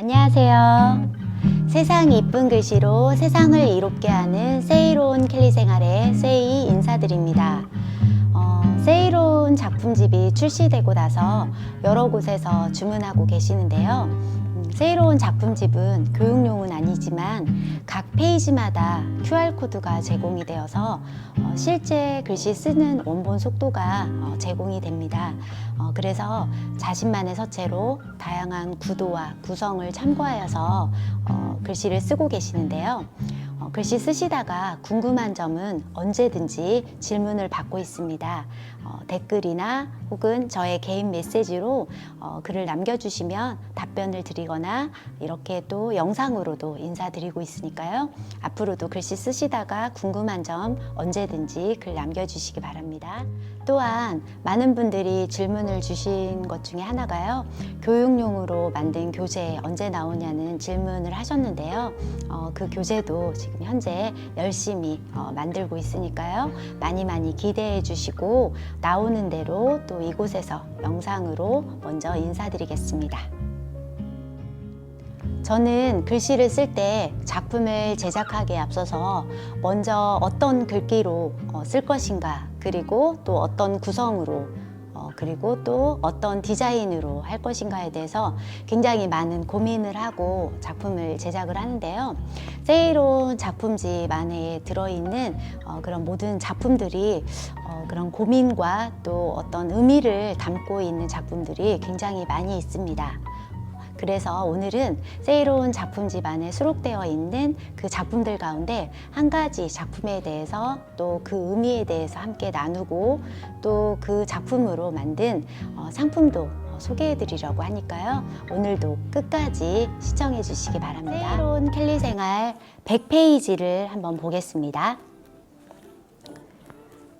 안녕하세요. 세상 이쁜 글씨로 세상을 이롭게 하는 세이로운 캘리 생활의 세이 인사드립니다. 어, 세이로운 작품집이 출시되고 나서 여러 곳에서 주문하고 계시는데요. 음, 세이로운 작품집은 교육용은 아니지만 각 페이지마다 QR코드가 제공이 되어서 어, 실제 글씨 쓰는 원본 속도가 어, 제공이 됩니다. 어, 그래서 자신만의 서체로 다양한 구도와 구성을 참고하여서 어, 글씨를 쓰고 계시는데요. 어, 글씨 쓰시다가 궁금한 점은 언제든지 질문을 받고 있습니다. 어, 댓글이나 혹은 저의 개인 메시지로 어, 글을 남겨주시면 답변을 드리거나 이렇게 또 영상으로도 인사드리고 있으니까요. 앞으로도 글씨 쓰시다가 궁금한 점 언제든지 글 남겨주시기 바랍니다. 또한 많은 분들이 질문을 주신 것 중에 하나가요. 교육용으로 만든 교재 언제 나오냐는 질문을 하셨는데요. 어, 그 교재도 지금 현재 열심히 어, 만들고 있으니까요. 많이 많이 기대해 주시고 나오는 대로 또 이곳에서 영상으로 먼저 인사드리겠습니다. 저는 글씨를 쓸 때 작품을 제작하기에 앞서서 먼저 어떤 글귀로 어, 쓸 것인가 그리고 또 어떤 구성으로 어, 그리고 또 어떤 디자인으로 할 것인가에 대해서 굉장히 많은 고민을 하고 작품을 제작을 하는데요. 세이로운 작품집 안에 들어있는 어, 그런 모든 작품들이 어, 그런 고민과 또 어떤 의미를 담고 있는 작품들이 굉장히 많이 있습니다. 그래서 오늘은 세이로운 작품 집 안에 수록되어 있는 그 작품들 가운데 한 가지 작품에 대해서 또 그 의미에 대해서 함께 나누고 또 그 작품으로 만든 어, 상품도 어, 소개해 드리려고 하니까요. 오늘도 끝까지 시청해 주시기 바랍니다. 세이로운 캘리 생활 100페이지를 한번 보겠습니다.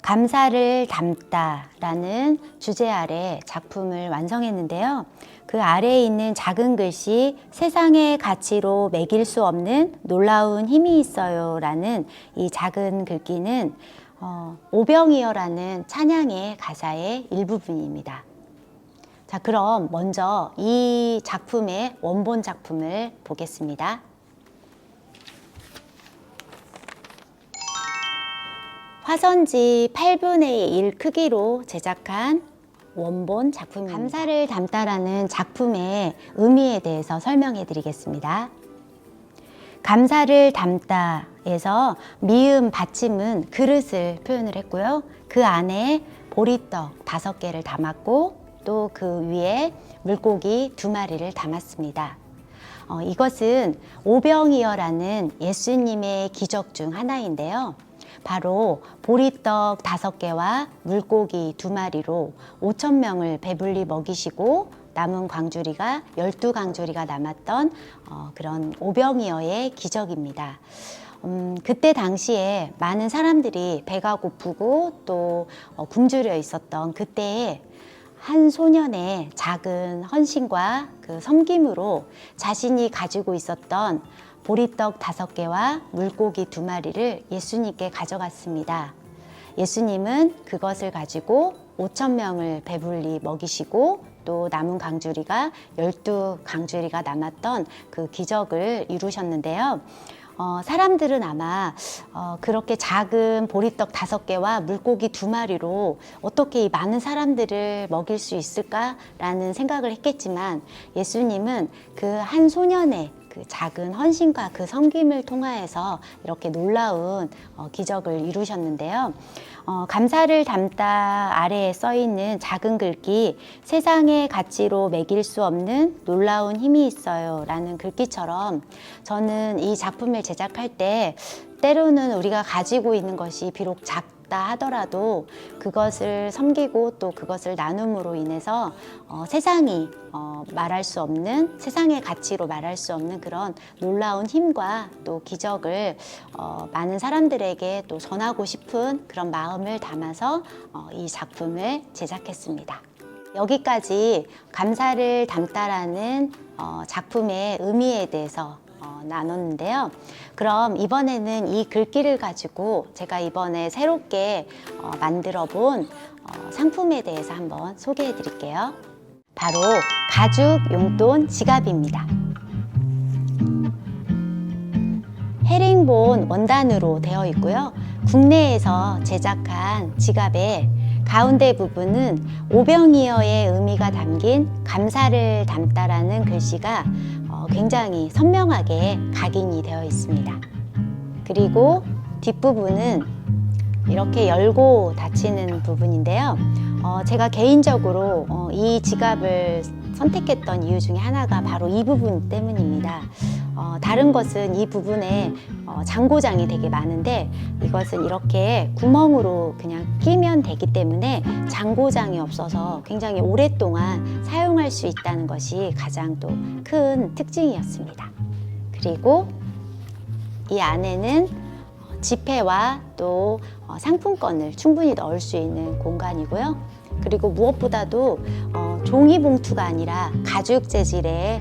감사를 담다라는 주제 아래 작품을 완성했는데요. 그 아래에 있는 작은 글씨 세상의 가치로 매길 수 없는 놀라운 힘이 있어요 라는 이 작은 글귀는 어, 오병이어라는 찬양의 가사의 일부분입니다. 자, 그럼 먼저 이 작품의 원본 작품을 보겠습니다. 화선지 8분의 1 크기로 제작한 원본 작품입니다. 감사를 담다라는 작품의 의미에 대해서 설명해 드리겠습니다. 감사를 담다에서 미음 받침은 그릇을 표현을 했고요. 그 안에 보리떡 다섯 개를 담았고 또 그 위에 물고기 두 마리를 담았습니다. 어, 이것은 오병이어라는 예수님의 기적 중 하나인데요. 바로 보리떡 다섯 개와 물고기 두 마리로 5천 명을 배불리 먹이시고 남은 광주리가 열두 광주리가 남았던 어, 그런 오병이어의 기적입니다. 음, 그때 당시에 많은 사람들이 배가 고프고 또 어, 굶주려 있었던 그때에 한 소년의 작은 헌신과 그 섬김으로 자신이 가지고 있었던 보리떡 다섯 개와 물고기 두 마리를 예수님께 가져갔습니다. 예수님은 그것을 가지고 5천 명을 배불리 먹이시고 또 남은 강주리가 열두 강주리가 남았던 그 기적을 이루셨는데요. 어, 사람들은 아마 어, 그렇게 작은 보리떡 다섯 개와 물고기 두 마리로 어떻게 이 많은 사람들을 먹일 수 있을까라는 생각을 했겠지만 예수님은 그 한 소년의 그 작은 헌신과 그 섬김을 통하여서 이렇게 놀라운 어, 기적을 이루셨는데요. 어, 감사를 담다 아래에 써 있는 작은 글귀 세상의 가치로 매길 수 없는 놀라운 힘이 있어요 라는 글귀처럼 저는 이 작품을 제작할 때 때로는 우리가 가지고 있는 것이 비록 작다 하더라도 그것을 섬기고 또 그것을 나눔으로 인해서 어, 세상이 어, 말할 수 없는 세상의 가치로 말할 수 없는 그런 놀라운 힘과 또 기적을 어, 많은 사람들에게 또 전하고 싶은 그런 마음을 담아서 어, 이 작품을 제작했습니다. 여기까지 감사를 담다라는 어, 작품의 의미에 대해서 어, 나눴는데요. 그럼 이번에는 이 글귀를 가지고 제가 이번에 새롭게 어, 만들어 본 어, 상품에 대해서 한번 소개해 드릴게요. 바로 가죽 용돈 지갑입니다. 헤링본 원단으로 되어 있고요. 국내에서 제작한 지갑의 가운데 부분은 오병이어의 의미가 담긴 감사를 담다라는 글씨가 어, 굉장히 선명하게 각인이 되어 있습니다. 그리고 뒷부분은 이렇게 열고 닫히는 부분인데요. 어, 제가 개인적으로 어, 이 지갑을 선택했던 이유 중에 하나가 바로 이 부분 때문입니다. 어, 다른 것은 이 부분에 어, 장고장이 되게 많은데 이것은 이렇게 구멍으로 그냥 끼면 되기 때문에 장고장이 없어서 굉장히 오랫동안 사용할 수 있다는 것이 가장 또 큰 특징이었습니다. 그리고 이 안에는 어, 지폐와 또 어, 상품권을 충분히 넣을 수 있는 공간이고요. 그리고 무엇보다도 어, 종이 봉투가 아니라 가죽 재질의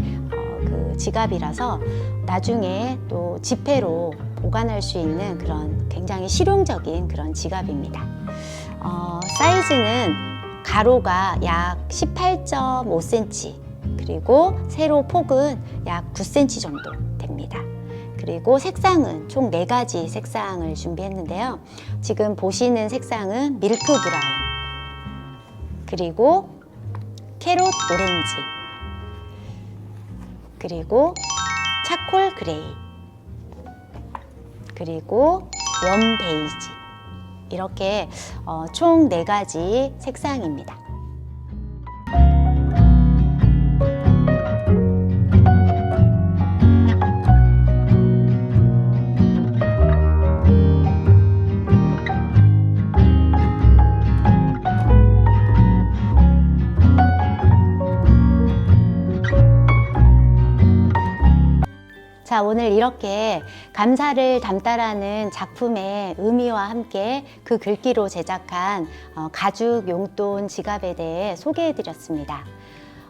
지갑이라서 나중에 또 지폐로 보관할 수 있는 그런 굉장히 실용적인 그런 지갑입니다. 어, 사이즈는 가로가 약 18.5cm 그리고 세로 폭은 약 9cm 정도 됩니다. 그리고 색상은 총 네가지 색상을 준비했는데요. 지금 보시는 색상은 밀크 브라운, 그리고 캐롯 오렌지, 그리고 차콜 그레이, 그리고 원 베이지. 이렇게 어, 총 네가지 색상입니다. 자, 오늘 이렇게 감사를 담다라는 작품의 의미와 함께 그 글귀로 제작한 어, 가죽 용돈 지갑에 대해 소개해 드렸습니다.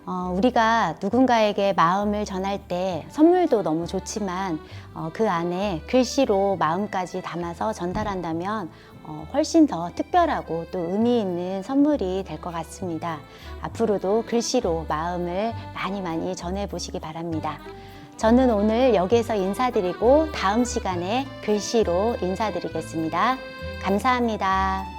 어, 우리가 누군가에게 마음을 전할 때 선물도 너무 좋지만 어, 그 안에 글씨로 마음까지 담아서 전달한다면 어, 훨씬 더 특별하고 또 의미 있는 선물이 될 것 같습니다. 앞으로도 글씨로 마음을 많이 많이 전해 보시기 바랍니다. 저는 오늘 여기에서 인사드리고 다음 시간에 글씨로 인사드리겠습니다. 감사합니다.